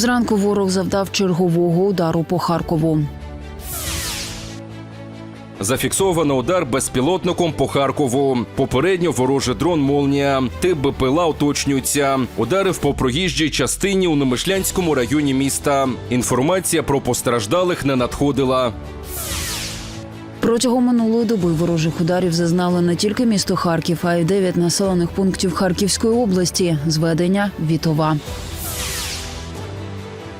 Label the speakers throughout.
Speaker 1: Зранку ворог завдав чергового удару по Харкову.
Speaker 2: Зафіксовано удар безпілотником по Харкову. Попередньо ворожий дрон Молнія. Тип БПЛА уточнюється. Ударив по проїжджій частині у Немишлянському районі міста. Інформація про постраждалих не надходила.
Speaker 1: Протягом минулої доби ворожих ударів зазнали не тільки місто Харків, а й дев'ять населених пунктів Харківської області. Зведення Вітова.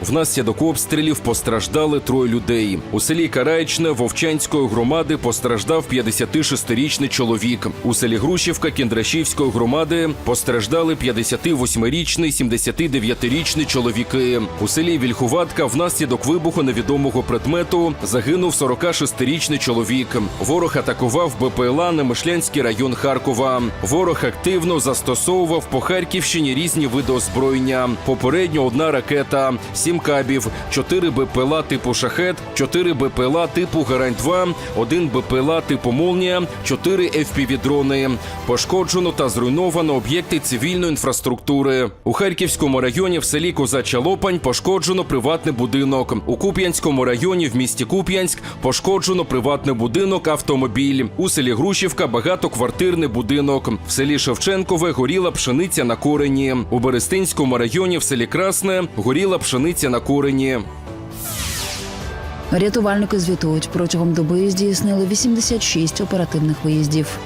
Speaker 2: Внаслідок обстрілів постраждали троє людей. У селі Караєчне Вовчанської громади постраждав 56-річний чоловік. У селі Грушівка Кіндрашівської громади постраждали 58-річний, 79-річний чоловіки. У селі Вільхуватка внаслідок вибуху невідомого предмету загинув 46-річний чоловік. Ворог атакував БПЛА Немишлянський район Харкова. Ворог активно застосовував по Харківщині різні види озброєння. Попередньо одна ракета, сім кабів, чотири БПЛА типу шахет, чотири БПЛА типу Гарань 2 один БПЛА типу Молнія, чотири FPV-дрони. Пошкоджено та зруйновано об'єкти цивільної інфраструктури. У Харківському районі в селі Козача Лопань пошкоджено приватний будинок. У Куп'янському районі в місті Куп'янськ пошкоджено приватний будинок, автомобіль. У селі Грушівка багатоквартирний будинок. В селі Шевченкове горіла пшениця на корені. У Берестинському районі в селі Красне горіла пшениця на корені.
Speaker 1: Рятувальники звітують протягом доби здійснили 86 оперативних виїздів.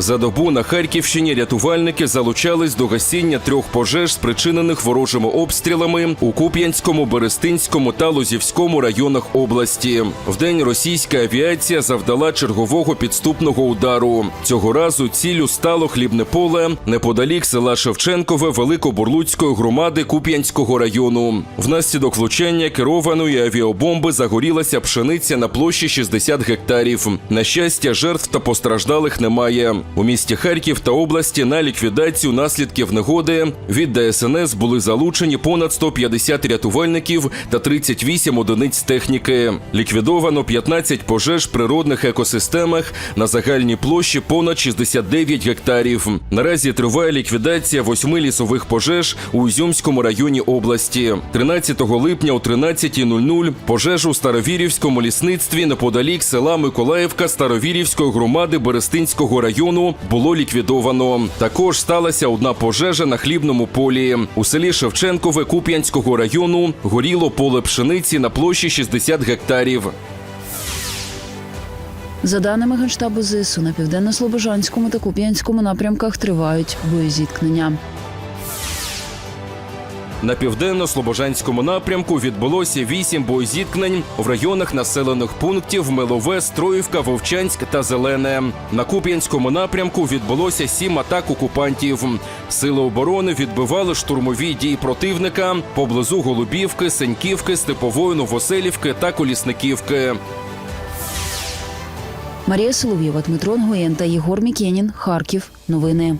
Speaker 2: За добу на Харківщині рятувальники залучались до гасіння трьох пожеж, спричинених ворожими обстрілами у Куп'янському, Берестинському та Лозівському районах області. Вдень російська авіація завдала чергового підступного удару. Цього разу ціллю стало хлібне поле неподалік села Шевченкове Великобурлуцької громади Куп'янського району. Внаслідок влучання керованої авіабомби загорілася пшениця на площі 60 гектарів. На щастя, жертв та постраждалих немає. У місті Харків та області на ліквідацію наслідків негоди від ДСНС були залучені понад 150 рятувальників та 38 одиниць техніки. Ліквідовано 15 пожеж в природних екосистемах на загальній площі понад 69 гектарів. Наразі триває ліквідація восьми лісових пожеж у Ізюмському районі області. 13 липня о 13.00 пожежу у Старовірівському лісництві неподалік села Миколаївка Старовірівської громади Берестинського району було ліквідовано. Також сталася одна пожежа на хлібному полі. У селі Шевченкове Куп'янського району горіло поле пшениці на площі 60 гектарів.
Speaker 1: За даними Генштабу ЗСУ, на південно-слобожанському та Куп'янському напрямках тривають боєзіткнення.
Speaker 2: На південно-слобожанському напрямку відбулося вісім боєзіткнень в районах населених пунктів Милове, Строївка, Вовчанськ та Зелене. На Куп'янському напрямку відбулося сім атак окупантів. Сили оборони відбивали штурмові дії противника поблизу Голубівки, Сеньківки, Степової Новоселівки та Колісниківки.
Speaker 1: Марія Солов'єва, Дмитро Нгоєн та Єгор Мікенін. Харків. Новини.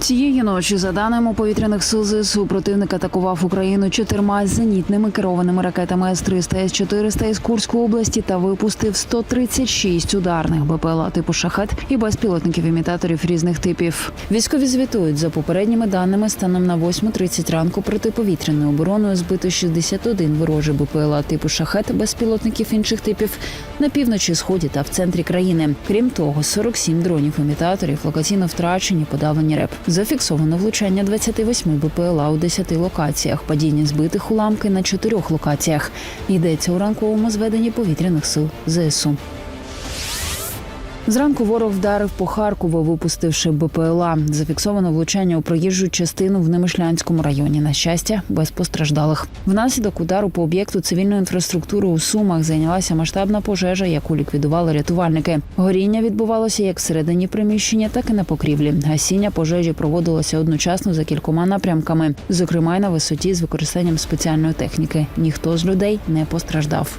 Speaker 1: Цієї ночі, за даними повітряних сил ЗСУ, противник атакував Україну чотирма зенітними керованими ракетами С-300, С-400 із Курської області та випустив 136 ударних БПЛА типу шахет і безпілотників імітаторів різних типів. Військові звітують за попередніми даними станом на 8.30 ранку протиповітряною обороною збито 61 ворожий БПЛА типу шахет безпілотників інших типів на півночі, сході та в центрі країни. Крім того, 47 дронів імітаторів локаційно втрачені, подавлені РЕП. Зафіксовано влучання 28 БПЛА у 10 локаціях, падіння збитих уламки на чотирьох локаціях. Йдеться у ранковому зведенні повітряних сил ЗСУ. Зранку ворог вдарив по Харкову, випустивши БПЛА. Зафіксовано влучання у проїжджу частину в Немишлянському районі. На щастя, без постраждалих. Внаслідок удару по об'єкту цивільної інфраструктури у Сумах зайнялася масштабна пожежа, яку ліквідували рятувальники. Горіння відбувалося як всередині приміщення, так і на покрівлі. Гасіння пожежі проводилося одночасно за кількома напрямками, зокрема й на висоті з використанням спеціальної техніки. Ніхто з людей не постраждав.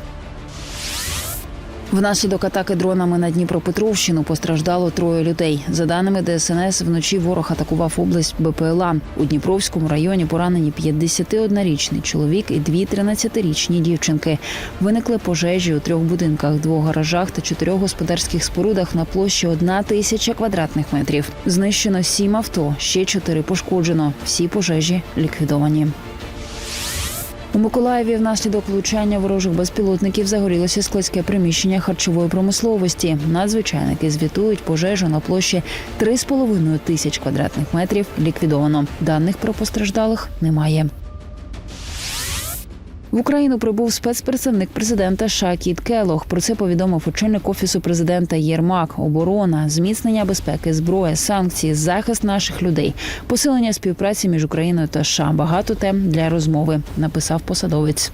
Speaker 1: Внаслідок атаки дронами на Дніпропетровщину постраждало троє людей. За даними ДСНС, вночі ворог атакував область БПЛА. У Дніпровському районі поранені 51-річний чоловік і дві 13-річні дівчинки. Виникли пожежі у трьох будинках, двох гаражах та чотирьох господарських спорудах на площі одна тисяча квадратних метрів. Знищено сім авто, ще чотири пошкоджено. Всі пожежі ліквідовані. У Миколаєві внаслідок влучання ворожих безпілотників загорілося складське приміщення харчової промисловості. Надзвичайники звітують пожежу на площі 3,5 тисяч квадратних метрів. Ліквідовано. Даних про постраждалих немає. В Україну прибув спецпредставник президента США Кіт Келох. Про це повідомив очільник офісу президента Єрмак. Оборона, зміцнення безпеки, зброя, санкції, захист наших людей, посилення співпраці між Україною та США. Багато тем для розмови. Написав посадовець.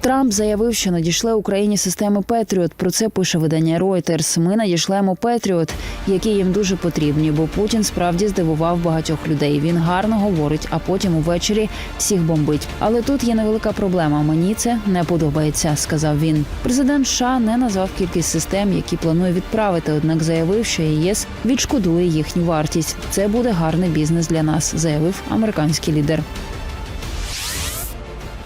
Speaker 1: Трамп заявив, що надійшле Україні системи Петріот. Про це пише видання Reuters. Ми надішлемо Петріот, які їм дуже потрібні, бо Путін справді здивував багатьох людей. Він гарно говорить, а потім увечері всіх бомбить. Але тут є невелика проблема. Мені це не подобається, сказав він. Президент США не назвав кількість систем, які планує відправити. Однак заявив, що ЄС відшкодує їхню вартість. Це буде гарний бізнес для нас, заявив американський лідер.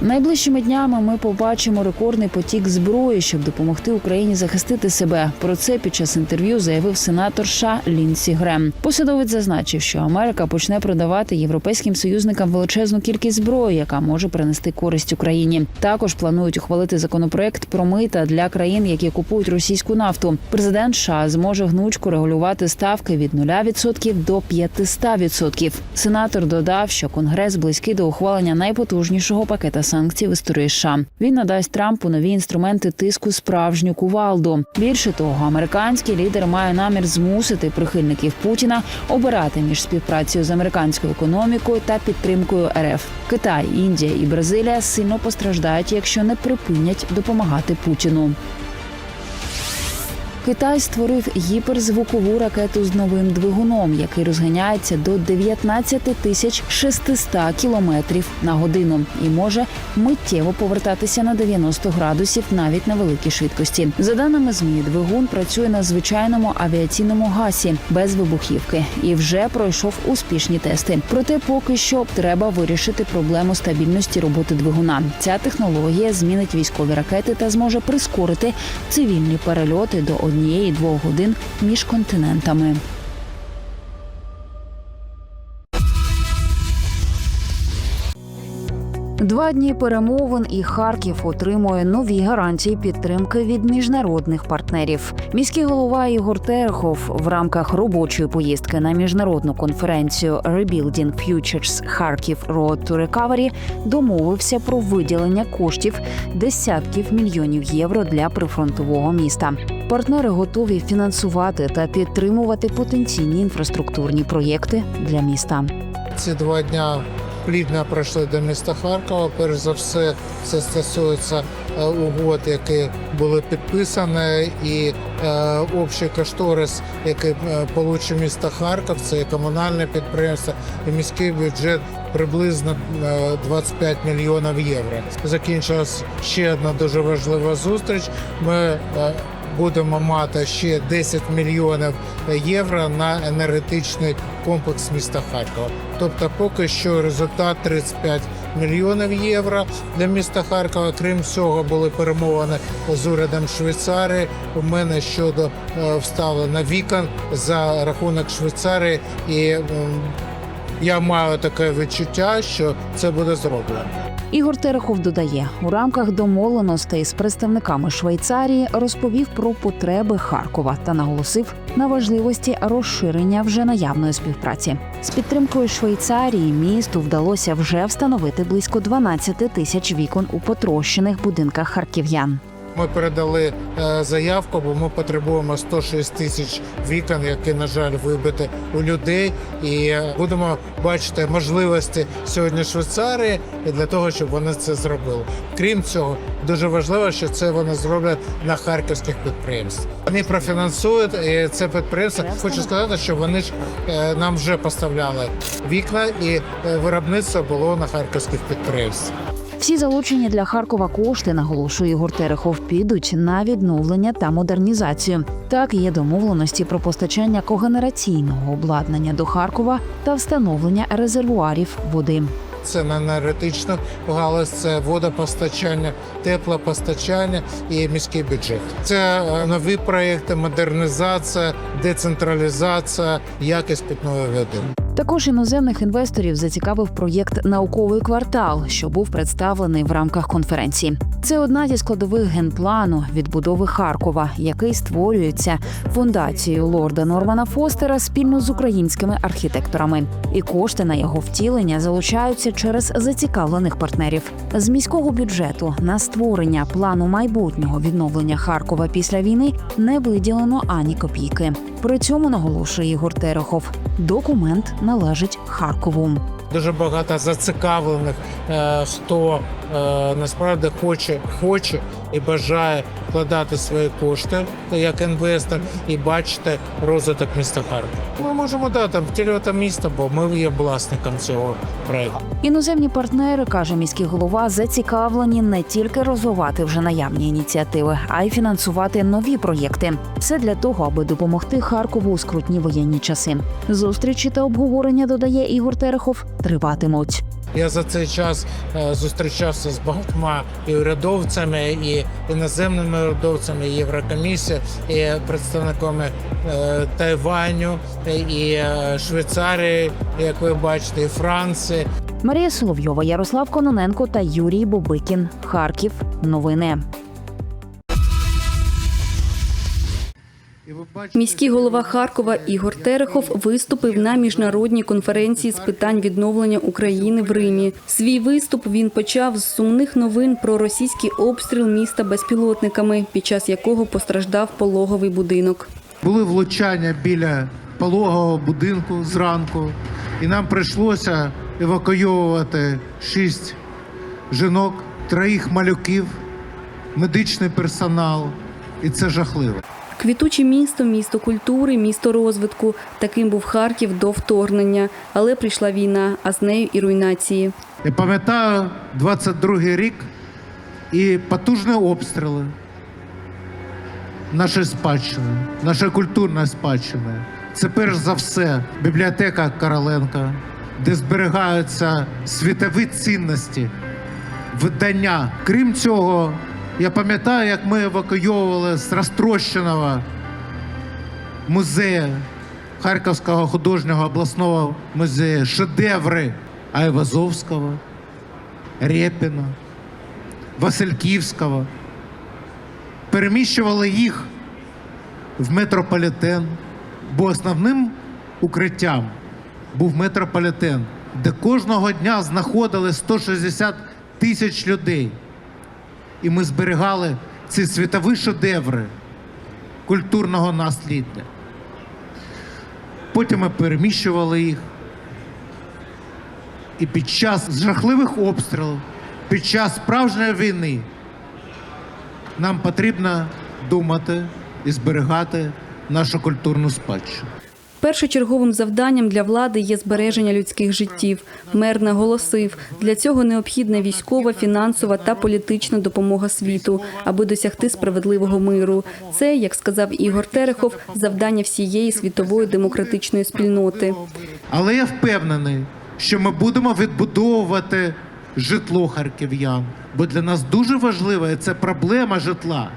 Speaker 1: Найближчими днями ми побачимо рекордний потік зброї, щоб допомогти Україні захистити себе. Про це під час інтерв'ю заявив сенатор США Лінсі Грем. Посадовець зазначив, що Америка почне продавати європейським союзникам величезну кількість зброї, яка може принести користь Україні. Також планують ухвалити законопроект про мита для країн, які купують російську нафту. Президент США зможе гнучко регулювати ставки від 0% до 500%. Сенатор додав, що конгрес близький до ухвалення найпотужнішого пакета в історії США. Він надасть Трампу нові інструменти тиску справжню кувалду. Більше того, американський лідер має намір змусити прихильників Путіна обирати між співпрацею з американською економікою та підтримкою РФ. Китай, Індія і Бразилія сильно постраждають, якщо не припинять допомагати Путіну. Китай створив гіперзвукову ракету з новим двигуном, який розганяється до 19 тисяч 600 кілометрів на годину і може миттєво повертатися на 90 градусів навіть на великій швидкості. За даними змі, двигун працює на звичайному авіаційному гасі без вибухівки і вже пройшов успішні тести. Проте поки що треба вирішити проблему стабільності роботи двигуна. Ця технологія змінить військові ракети та зможе прискорити цивільні перельоти до однієї-двох годин між континентами. Два дні перемовин і Харків отримує нові гарантії підтримки від міжнародних партнерів. Міський голова Ігор Терехов в рамках робочої поїздки на міжнародну конференцію Rebuilding Futures Kharkiv Road to Recovery домовився про виділення коштів десятків мільйонів євро для прифронтового міста. Партнери готові фінансувати та підтримувати потенційні інфраструктурні проєкти для міста.
Speaker 3: Ці два дня плідно пройшли до міста Харкова. Перш за все, це стосується е, угод, які були підписані, і е, общий кошторис, який е, получив місто Харків, це і комунальне підприємство, і міський бюджет приблизно е, 25 мільйонів євро. Закінчилась ще одна дуже важлива зустріч. Ми е, будемо мати ще 10 мільйонів євро на енергетичний комплекс міста Харкова. Тобто, поки що результат 35 мільйонів євро для міста Харкова. Крім цього, були перемовини з урядом Швейцарії. У мене щодо е, вставлення вікон за рахунок Швейцарії, і я маю таке відчуття, що це буде зроблено.
Speaker 1: Ігор Терехов додає, у рамках домовленостей з представниками Швейцарії розповів про потреби Харкова та наголосив на важливості розширення вже наявної співпраці. З підтримкою Швейцарії місту вдалося вже встановити близько 12 тисяч вікон у потрощених будинках харків'ян.
Speaker 3: Ми передали е, заявку, бо ми потребуємо 106 тисяч вікон, які, на жаль, вибиті у людей. І е, будемо бачити можливості сьогодні Швейцарії для того, щоб вони це зробили. Крім цього, дуже важливо, що це вони зроблять на харківських підприємствах. Вони профінансують і це підприємство. Хочу сказати, що вони ж е, нам вже поставляли вікна, і виробництво було на харківських підприємствах.
Speaker 1: Всі залучені для Харкова кошти, наголошує Ігор Терехов, підуть на відновлення та модернізацію. Так є домовленості про постачання когенераційного обладнання до Харкова та встановлення резервуарів води.
Speaker 4: Це на енергетичну галузь, це водопостачання, теплопостачання і міський бюджет. Це е, нові проекти, модернізація, децентралізація, якість питної води.
Speaker 1: Також іноземних інвесторів зацікавив проєкт Науковий квартал, що був представлений в рамках конференції. Це одна зі складових генплану відбудови Харкова, який створюється фундацією лорда Нормана Фостера спільно з українськими архітекторами. І кошти на його втілення залучаються через зацікавлених партнерів з міського бюджету на створення плану майбутнього відновлення Харкова після війни не виділено ані копійки. При цьому наголошує Ігор Терехов. Документ належить Харкову.
Speaker 4: Дуже багато зацікавлених, е, хто насправді хоче, хоче і бажає вкладати свої кошти як інвестор і бачити розвиток міста Харкова. Ми можемо да, там втілювати місто, бо ми є власником цього проекту.
Speaker 1: Іноземні партнери, каже міський голова, зацікавлені не тільки розвивати вже наявні ініціативи, а й фінансувати нові проєкти. Все для того, аби допомогти Харкову у скрутні воєнні часи. Зустрічі та обговорення додає Ігор Терехов триватимуть.
Speaker 4: Я за цей час е, зустрічався з багатьма і урядовцями, і іноземними урядовцями, і Єврокомісії, і представниками е, Тайваню, і е, Швейцарії, як ви бачите, і Франції.
Speaker 1: Марія Соловйова, Ярослав Кононенко та Юрій Бобикін. Харків. Новини.
Speaker 5: Міський голова Харкова Ігор Терехов виступив на міжнародній конференції з питань відновлення України в Римі. Свій виступ він почав з сумних новин про російський обстріл міста безпілотниками, під час якого постраждав пологовий будинок.
Speaker 4: Були влучання біля пологового будинку зранку, і нам прийшлося евакуйовувати шість жінок, троїх малюків, медичний персонал, і це жахливо.
Speaker 5: Квітуче місто, місто культури, місто розвитку. Таким був Харків до вторгнення, але прийшла війна, а з нею і руйнації.
Speaker 4: Я пам'ятаю 22-й рік і потужні обстріли нашої спадщини, нашої культурної спадщини. Це перш за все бібліотека Короленка, де зберігаються світові цінності, видання. Крім цього, я пам'ятаю, як ми евакуйовували з розтрощеного музею Харківського художнього обласного музею шедеври Айвазовського, Рєпіна, Васильківського. Переміщували їх в метрополітен, бо основним укриттям був метрополітен, де кожного дня знаходили 160 тисяч людей. І ми зберігали ці світові шедеври культурного насліддя. Потім ми переміщували їх. І під час жахливих обстрілів, під час справжньої війни нам потрібно думати і зберігати нашу культурну спадщину.
Speaker 5: Першочерговим завданням для влади є збереження людських життів. Мер наголосив, для цього необхідна військова, фінансова та політична допомога світу, аби досягти справедливого миру. Це, як сказав Ігор Терехов, завдання всієї світової демократичної спільноти.
Speaker 4: Але я впевнений, що ми будемо відбудовувати житло харків'ян, бо для нас дуже важлива це проблема житла.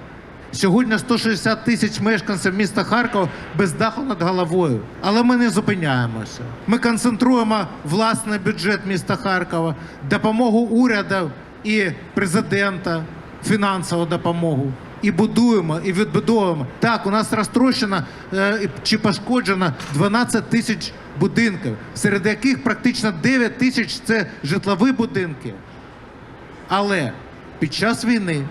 Speaker 4: Сьогодні 160 тисяч мешканців міста Харкова без даху над головою. Але ми не зупиняємося. Ми концентруємо власний бюджет міста Харкова, допомогу уряду і президента, фінансову допомогу. І будуємо, і відбудовуємо. Так, у нас розтрощено е, чи пошкоджено 12 тисяч будинків, серед яких практично 9 тисяч це житлові будинки. Але під час війни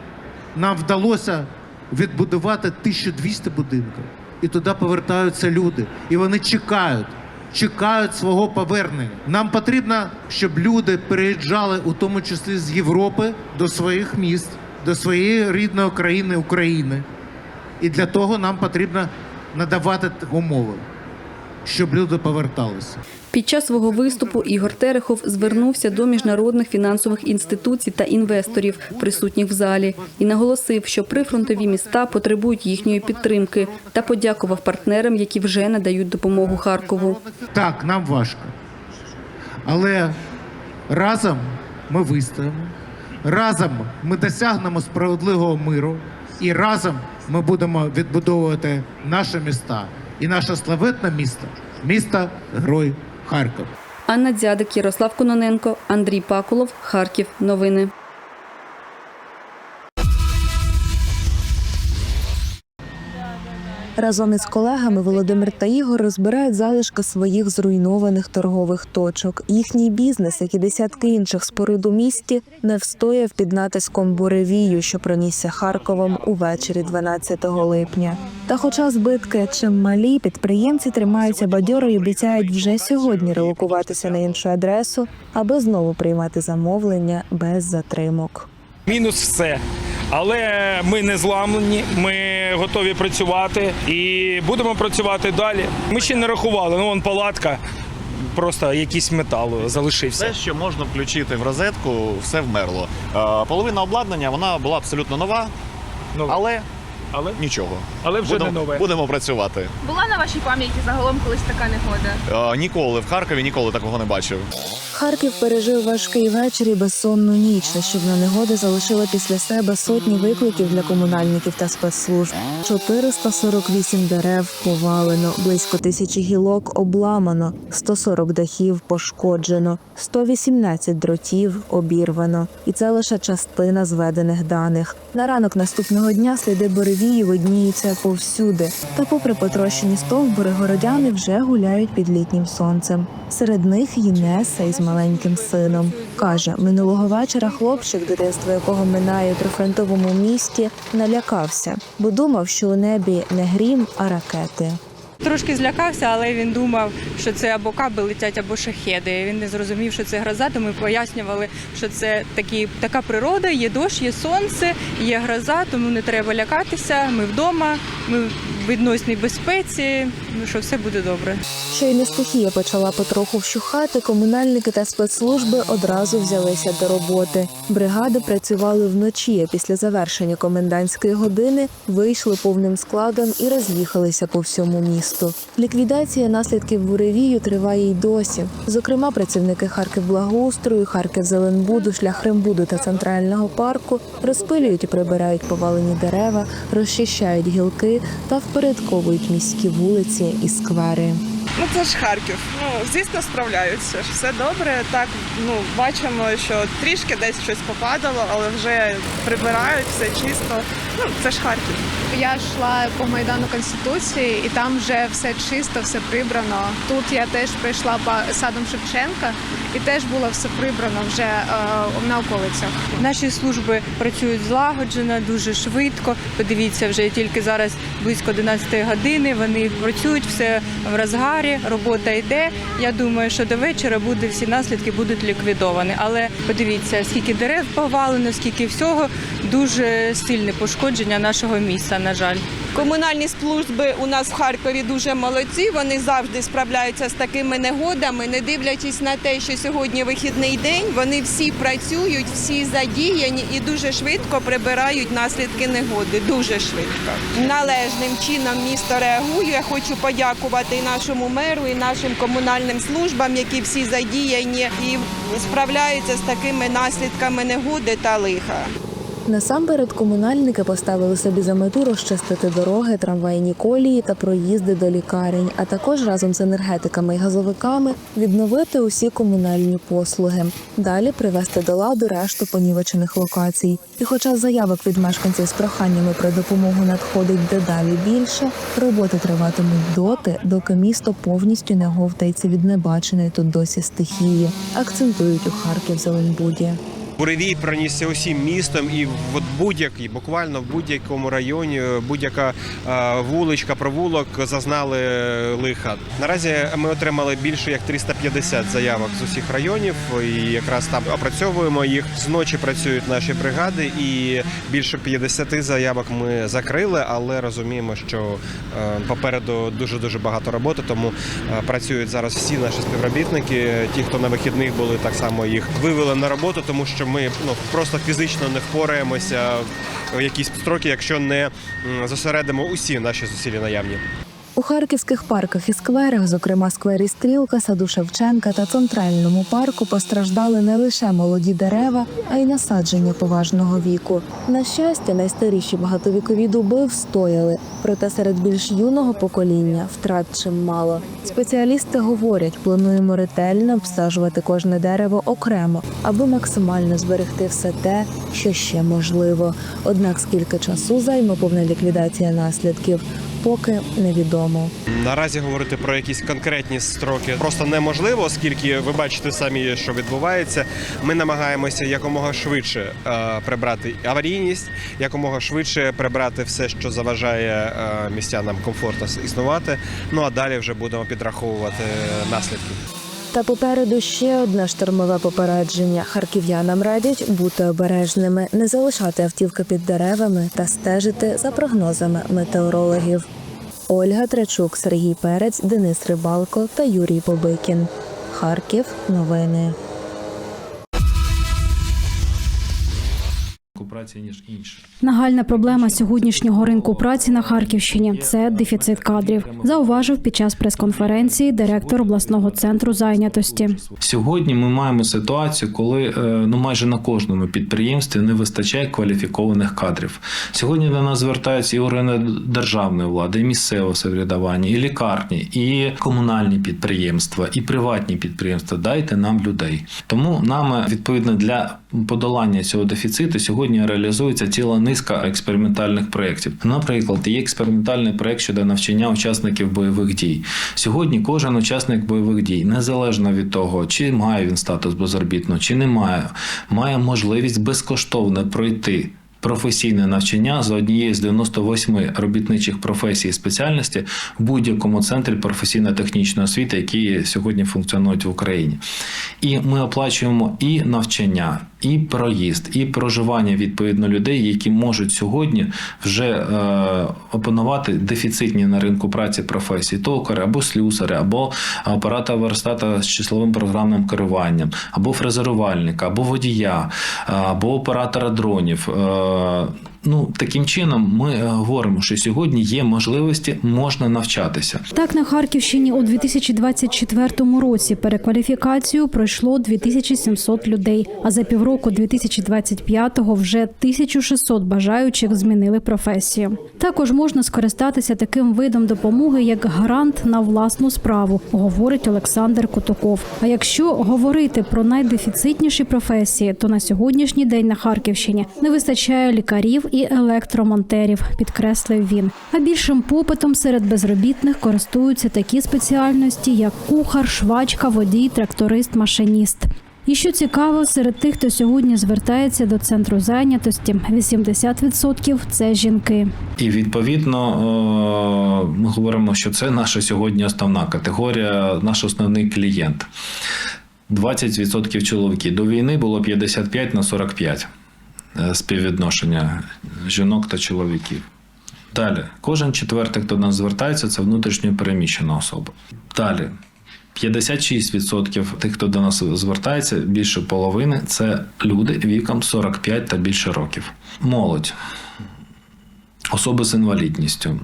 Speaker 4: нам вдалося відбудувати 1200 будинків. І туди повертаються люди. І вони чекають, чекають свого повернення. Нам потрібно, щоб люди переїжджали, у тому числі з Європи, до своїх міст, до своєї рідної країни України. І для того нам потрібно надавати умови. Щоб люди поверталися.
Speaker 5: Під час свого виступу Ігор Терехов звернувся до міжнародних фінансових інституцій та інвесторів, присутніх в залі, і наголосив, що прифронтові міста потребують їхньої підтримки та подякував партнерам, які вже надають допомогу Харкову.
Speaker 4: Так, нам важко. Але разом ми вистоїмо, разом ми досягнемо справедливого миру, і разом ми будемо відбудовувати наші міста і наше славетне місто місто Герой Харків.
Speaker 5: Анна Дзядик, Ярослав Кононенко, Андрій Пакулов, Харків. Новини.
Speaker 6: Разом із колегами Володимир та Ігор розбирають залишки своїх зруйнованих торгових точок. Їхній бізнес, як і десятки інших споруд у місті, не встояв під натиском буревію, що пронісся Харковом увечері 12 липня. Та, хоча збитки чим малі, підприємці тримаються бадьоро і обіцяють вже сьогодні релокуватися на іншу адресу, аби знову приймати замовлення без затримок.
Speaker 7: Мінус все. Але ми не зламлені, ми готові працювати і будемо працювати далі. Ми ще не рахували. Ну, вон палатка, просто якийсь метал залишився.
Speaker 8: Все, що можна включити в розетку, все вмерло. Е, Половина обладнання вона була абсолютно нова,
Speaker 7: Ну,
Speaker 8: але
Speaker 7: але,
Speaker 8: нічого.
Speaker 7: але вже
Speaker 8: будемо,
Speaker 7: не нове.
Speaker 8: будемо працювати.
Speaker 9: Була на вашій пам'яті загалом колись така негода?
Speaker 8: Е, Ніколи в Харкові ніколи такого не бачив.
Speaker 6: Харків пережив важкий вечір і безсонну ніч. Нещодавна негода залишила після себе сотні викликів для комунальників та спецслужб. 448 дерев повалено, близько тисячі гілок обламано, 140 дахів пошкоджено, 118 дротів обірвано. І це лише частина зведених даних. На ранок наступного дня сліди буревії видніються повсюди. Та, попри потрощені стовбури, городяни вже гуляють під літнім сонцем. Серед них Інеса із маленьким сином. Каже, минулого вечора хлопчик, дитинство якого минає у прифронтовому місті, налякався, бо думав, що у небі не грім, а ракети.
Speaker 10: Трошки злякався, але він думав, що це або каби летять, або шахеди. Він не зрозумів, що це гроза, то ми пояснювали, що це такі, така природа, є дощ, є сонце, є гроза, тому не треба лякатися. Ми вдома, ми відносній безпеці, ну що все буде добре.
Speaker 6: Щойно стихія почала потроху вщухати, комунальники та спецслужби одразу взялися до роботи. Бригади працювали вночі. а Після завершення комендантської години вийшли повним складом і роз'їхалися по всьому місту. Ліквідація наслідків буревію триває й досі. Зокрема, працівники Харків-благоустрою, Харків-Зеленбуду, Шляхрембуду та центрального парку розпилюють і прибирають повалені дерева, розчищають гілки та впорядковують міські вулиці і сквери.
Speaker 9: Ну це ж Харків. Ну звісно, справляються. Все добре. Так ну бачимо, що трішки десь щось попадало, але вже прибирають все чисто. Ну це ж Харків.
Speaker 11: Я йшла по майдану конституції, і там вже все чисто, все прибрано. Тут я теж прийшла по садом Шевченка, і теж було все прибрано вже е, на околицях.
Speaker 10: Наші служби працюють злагоджено, дуже швидко. Подивіться, вже тільки зараз близько 11 години. Вони працюють все в розгарі, робота йде. Я думаю, що до вечора буде всі наслідки будуть ліквідовані. Але подивіться, скільки дерев повалено, скільки всього дуже сильне пошкодження нашого міста. На жаль.
Speaker 9: Комунальні служби у нас в Харкові дуже молодці. Вони завжди справляються з такими негодами, не дивлячись на те, що сьогодні вихідний день. Вони всі працюють, всі задіяні і дуже швидко прибирають наслідки негоди. Дуже швидко. Належним чином місто реагує. Я хочу подякувати і нашому меру, і нашим комунальним службам, які всі задіяні і справляються з такими наслідками негоди та лиха.
Speaker 6: Насамперед комунальники поставили собі за мету розчистити дороги, трамвайні колії та проїзди до лікарень, а також разом з енергетиками і газовиками відновити усі комунальні послуги. Далі привести до ладу решту понівечених локацій. І хоча заявок від мешканців з проханнями про допомогу надходить дедалі більше, роботи триватимуть доти, доки місто повністю не говтається від небаченої тут досі стихії, акцентують у Харків Зеленбуді.
Speaker 12: Буревій пронісся усім містом, і от будь-який, буквально в будь-якому районі, будь-яка е, вуличка, провулок зазнали лиха. Наразі ми отримали більше як 350 заявок з усіх районів, і якраз там опрацьовуємо їх. Зночі працюють наші бригади, і більше 50 заявок ми закрили, але розуміємо, що е, попереду дуже дуже багато роботи, тому е, працюють зараз всі наші співробітники. Ті, хто на вихідних були, так само їх вивели на роботу, тому що ми ну просто фізично не впораємося в якісь строки, якщо не зосередимо усі наші зусилля наявні.
Speaker 6: У харківських парках і скверах, зокрема сквері Стрілка, саду Шевченка та центральному парку, постраждали не лише молоді дерева, а й насадження поважного віку. На щастя, найстаріші багатовікові дуби встояли, проте серед більш юного покоління втрат чимало. Спеціалісти говорять, плануємо ретельно обсаджувати кожне дерево окремо, аби максимально зберегти все те, що ще можливо. Однак скільки часу займе повна ліквідація наслідків, поки невідомо.
Speaker 12: Наразі говорити про якісь конкретні строки просто неможливо, оскільки ви бачите самі, що відбувається. Ми намагаємося якомога швидше е, прибрати аварійність, якомога швидше прибрати все, що заважає е, містянам комфортно існувати. Ну а далі вже будемо підраховувати наслідки.
Speaker 6: Та попереду ще одне штормове попередження. Харків'янам радять бути обережними, не залишати автівки під деревами та стежити за прогнозами метеорологів. Ольга Тречук, Сергій Перець, Денис Рибалко та Юрій Побикін. Харків. Новини.
Speaker 13: Праці ніж інші.
Speaker 14: Нагальна проблема сьогоднішнього ринку праці на Харківщині це дефіцит кадрів. Зауважив під час прес-конференції директор обласного центру зайнятості.
Speaker 13: Сьогодні ми маємо ситуацію, коли е, ну майже на кожному підприємстві не вистачає кваліфікованих кадрів. Сьогодні до нас звертаються і органи державної влади, і місцевого самоврядування, і лікарні, і комунальні підприємства, і приватні підприємства. Дайте нам людей. Тому нам відповідно для подолання цього дефіциту сьогодні реалізується ціла низка експериментальних проєктів. Наприклад, є експериментальний проєкт щодо навчання учасників бойових дій. Сьогодні кожен учасник бойових дій, незалежно від того, чи має він статус безробітного, чи не має, має можливість безкоштовно пройти. Професійне навчання за однією з 98 робітничих професій і спеціальностей в будь-якому центрі професійно-технічної освіти, які сьогодні функціонують в Україні. І ми оплачуємо і навчання, і проїзд, і проживання відповідно людей, які можуть сьогодні вже е, опанувати дефіцитні на ринку праці професії токари або слюсари, або апарата верстата з числовим програмним керуванням, або фрезерувальника, або водія, або оператора дронів. Е, Ну, таким чином, ми е, говоримо, що сьогодні є можливості, можна навчатися.
Speaker 14: Так на Харківщині у 2024 році перекваліфікацію пройшло 2700 людей. А за півроку 2025-го вже 1600 бажаючих змінили професію. Також можна скористатися таким видом допомоги, як грант на власну справу, говорить Олександр Кутуков. А якщо говорити про найдефіцитніші професії, то на сьогоднішній день на Харківщині не вистачає лікарів і електромонтерів, підкреслив він. А більшим попитом серед безробітних користуються такі спеціальності, як кухар, швачка, водій, тракторист, машиніст. І що цікаво, серед тих, хто сьогодні звертається до центру зайнятості, 80% – це жінки.
Speaker 13: І відповідно е, ми говоримо, що це наша сьогодні основна категорія, наш основний клієнт. 20% чоловіків. До війни було 55 на 45 е, співвідношення жінок та чоловіків. Далі, кожен четвертий, хто до нас звертається, це внутрішньо переміщена особа. Далі. 56% тих, хто до нас звертається, більше половини це люди віком 45 та більше років. Молодь, особи з інвалідністю,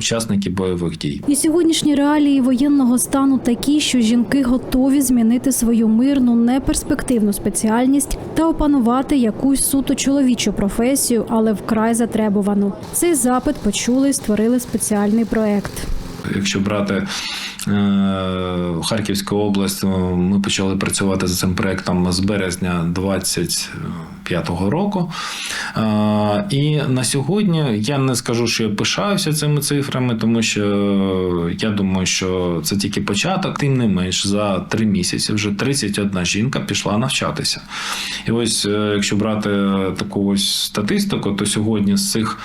Speaker 13: учасники бойових дій.
Speaker 14: І сьогоднішні реалії воєнного стану такі, що жінки готові змінити свою мирну, неперспективну спеціальність та опанувати якусь суто чоловічу професію, але вкрай затребувану. Цей запит почули і створили спеціальний проект.
Speaker 13: Якщо брати е, е, область. Ми почали працювати за цим проектом з березня 25-го року. Е, І на сьогодні я не скажу, що я пишаюся цими цифрами, тому що я думаю, що це тільки початок. Тим не менш, за три місяці вже 31 жінка пішла навчатися. І ось, е, якщо брати таку ось статистику, то сьогодні з цих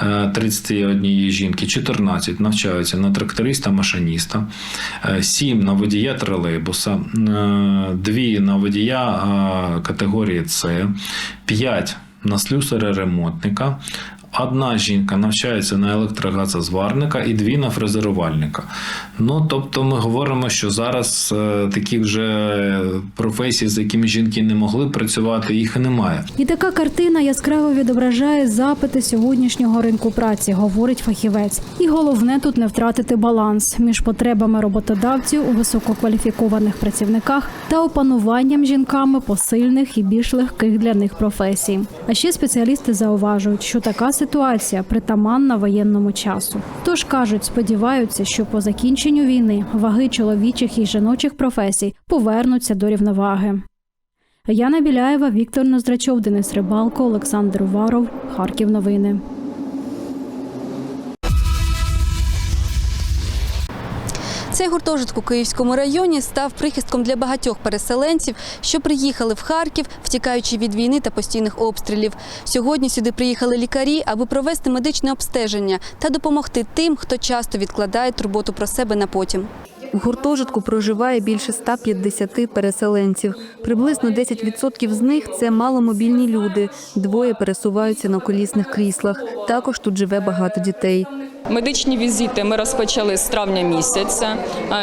Speaker 13: е, 31 жінки 14 навчаються на тракториста, машиніста, 7 на водія тролейбуса, 2 на водія е, категорії С, 5 на слюсаря-ремонтника. Одна жінка навчається на електрогазозварника і дві на фрезерувальника. Ну тобто, ми говоримо, що зараз е, такі вже професії, з якими жінки не могли працювати, їх немає.
Speaker 14: І така картина яскраво відображає запити сьогоднішнього ринку праці, говорить фахівець. І головне тут не втратити баланс між потребами роботодавців у висококваліфікованих працівниках та опануванням жінками посильних і більш легких для них професій. А ще спеціалісти зауважують, що така ситуація притаманна воєнному часу. Тож кажуть, сподіваються, що по закінченню війни ваги чоловічих і жіночих професій повернуться до рівноваги. Яна Біляєва, Віктор Ноздрачов, Денис Рибалко, Олександр Уваров. Харків новини.
Speaker 5: Цей гуртожиток у Київському районі став прихистком для багатьох переселенців, що приїхали в Харків, втікаючи від війни та постійних обстрілів. Сьогодні сюди приїхали лікарі, аби провести медичне обстеження та допомогти тим, хто часто відкладає турботу про себе на потім. У гуртожитку проживає більше 150 переселенців. Приблизно 10% з них це маломобільні люди. Двоє пересуваються на колісних кріслах. Також тут живе багато дітей.
Speaker 15: Медичні візити ми розпочали з травня місяця.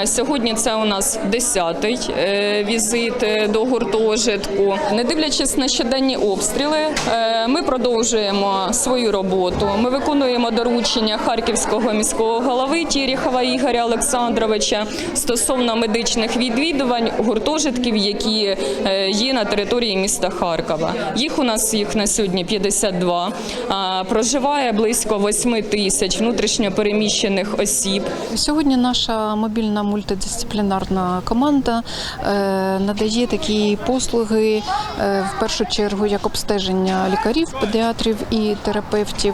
Speaker 15: Сьогодні це у нас 10-й е, візит е, до гуртожитку. Не дивлячись на щоденні обстріли, е, ми продовжуємо свою роботу. Ми виконуємо доручення харківського міського голови Тіріхова Ігоря Олександровича стосовно медичних відвідувань гуртожитків, які е, є на території міста Харкова. Їх у нас їх на сьогодні 52. А, Проживає близько 8 тисяч внутрішньопереміщених осіб.
Speaker 16: Сьогодні наша мобільна мультидисциплінарна команда е, надає такі послуги е, в першу чергу як обстеження лікарів, педіатрів і терапевтів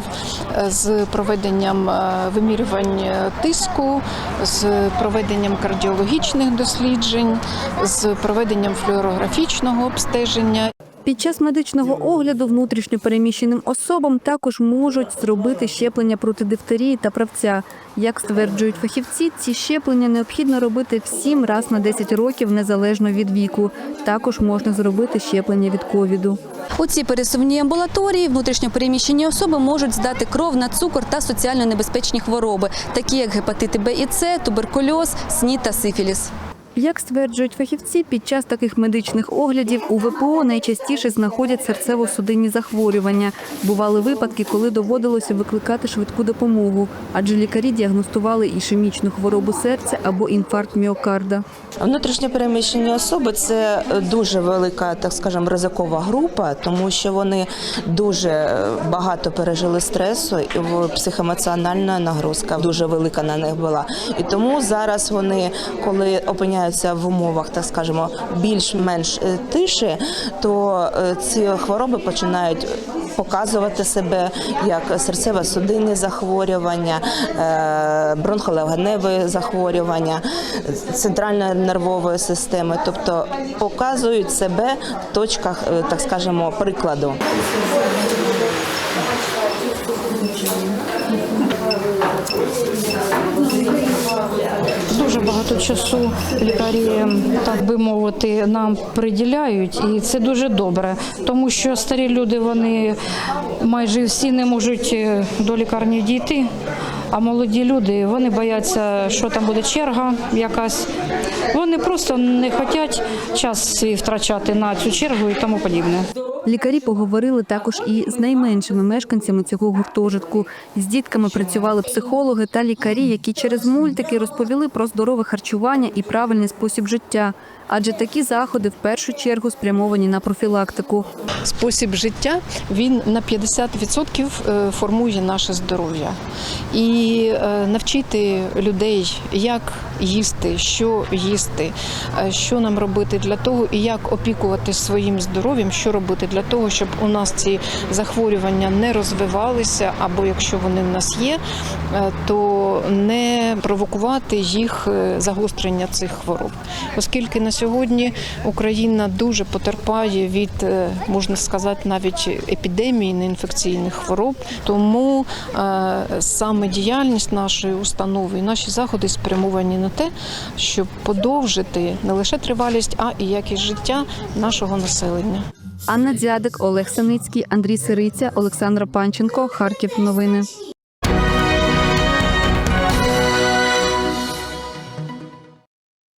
Speaker 16: з проведенням вимірювань тиску, з проведенням кардіологічних досліджень, з проведенням флюорографічного обстеження.
Speaker 5: Під час медичного огляду внутрішньопереміщеним особам також можуть зробити щеплення проти дифтерії та правця. Як стверджують фахівці, ці щеплення необхідно робити всім раз на 10 років незалежно від віку. Також можна зробити щеплення від ковіду. У цій пересувній амбулаторії внутрішньопереміщені особи можуть здати кров на цукор та соціально небезпечні хвороби, такі як гепатити Б і С, туберкульоз, СНІД та сифіліс. Як стверджують фахівці, під час таких медичних оглядів у ВПО найчастіше знаходять серцево-судинні захворювання. Бували випадки, коли доводилося викликати швидку допомогу, адже лікарі діагностували ішемічну хворобу серця або інфаркт міокарда.
Speaker 17: Внутрішньо переміщені особи це дуже велика, так скажемо, ризикова група, тому що вони дуже багато пережили стресу, і психоемоціональна нагрузка дуже велика на них була. І тому зараз вони, коли опиняються в умовах, так скажемо, більш-менш е, тиші, то е, ці хвороби починають. Показувати себе як серцево-судинні захворювання, е, бронхолегеневі захворювання, центральної нервової системи, тобто показують себе в точках, так скажемо, прикладу.
Speaker 18: Дуже багато часу лікарі, так би мовити, нам приділяють, і це дуже добре, тому що старі люди вони майже всі не можуть е, до лікарні дійти. А молоді люди вони бояться, що там буде черга якась. Вони просто не хочуть час свій втрачати на цю чергу і тому подібне.
Speaker 5: Лікарі поговорили також і з найменшими мешканцями цього гуртожитку. З дітками працювали психологи та лікарі, які через мультики розповіли про здорове харчування і правильний спосіб життя. Адже такі заходи в першу чергу спрямовані на профілактику.
Speaker 16: Спосіб життя він на 50% е, формує наше здоров'я. І е, навчити людей, як їсти, що їсти, що нам робити для того і як опікуватись своїм здоров'ям, що робити для того, щоб у нас ці захворювання не розвивалися, або якщо вони в нас є, е, то не провокувати їх е, загострення цих хвороб, оскільки на сьогодні Україна дуже потерпає від, е, можна сказати, навіть епідемії неінфекційних хвороб. Тому саме діяльність нашої установи і наші заходи спрямовані на те, щоб подовжити не лише тривалість, а і якість життя нашого населення.
Speaker 5: Анна Дзядик, Олег Саницький, Андрій Сириця, Олександра Панченко, Харків. Новини.